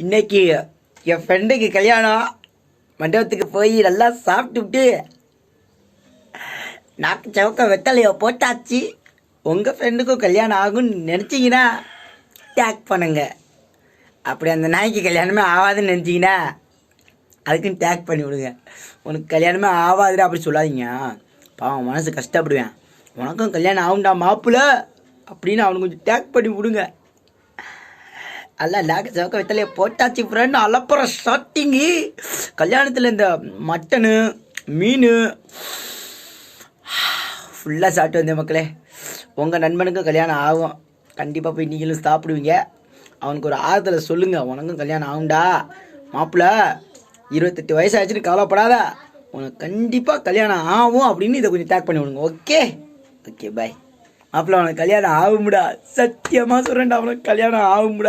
இன்னைக்கு என் ஃப்ரெண்டுக்கு கல்யாணம். மண்டபத்துக்கு போய் நல்லா சாப்பிட்டுட்டு நாக்கு சவுக்க வெத்தலையோ போட்டாச்சு. உங்கள் ஃப்ரெண்டுக்கும் கல்யாணம் ஆகும்னு நினச்சிங்கன்னா டேக் பண்ணுங்க. அப்படி அந்த நாய்க்கு கல்யாணமே ஆகாதுன்னு நினச்சிங்கன்னா அதுக்குன்னு டேக் பண்ணி விடுங்க. உனக்கு கல்யாணமே ஆகாதுடா அப்படி சொல்லாதீங்க. பாவம் மனசு கஷ்டப்படுவேன். உனக்கும் கல்யாணம் ஆகும்டா மாப்பிள்ள. அப்படின்னு அவனுக்கு கொஞ்சம் டேக் பண்ணி விடுங்க. அல்ல லேக சவுக்க வித்தலையே போட்டாச்சு ஃப்ரெண்ட் அலப்புற ஷாட்டிங்கு. கல்யாணத்தில் இந்த மட்டனு மீன் ஃபுல்லாக சாப்பிட்டு வந்தேன் மக்களே. உங்கள் நண்பனுக்கும் கல்யாணம் ஆகும். கண்டிப்பாக போய் நீங்களும் சாப்பிடுவீங்க. அவனுக்கு ஒரு ஆறுதலை சொல்லுங்கள் உனக்கும் கல்யாணம் ஆகும்டா. மாப்பிள்ள இருபத்தெட்டு வயசு ஆச்சுன்னு கவலைப்படாத. உனக்கு கண்டிப்பாக கல்யாணம் ஆகும் அப்படின்னு இதை கொஞ்சம் டேக் பண்ணி விடுங்க. ஓகே ஓகே பாய் மாப்பிள்ள உனக்கு கல்யாணம் ஆகும்டா. சத்தியமாக சொல்கிறேன்டா அவனுக்கு கல்யாணம் ஆகும்டா.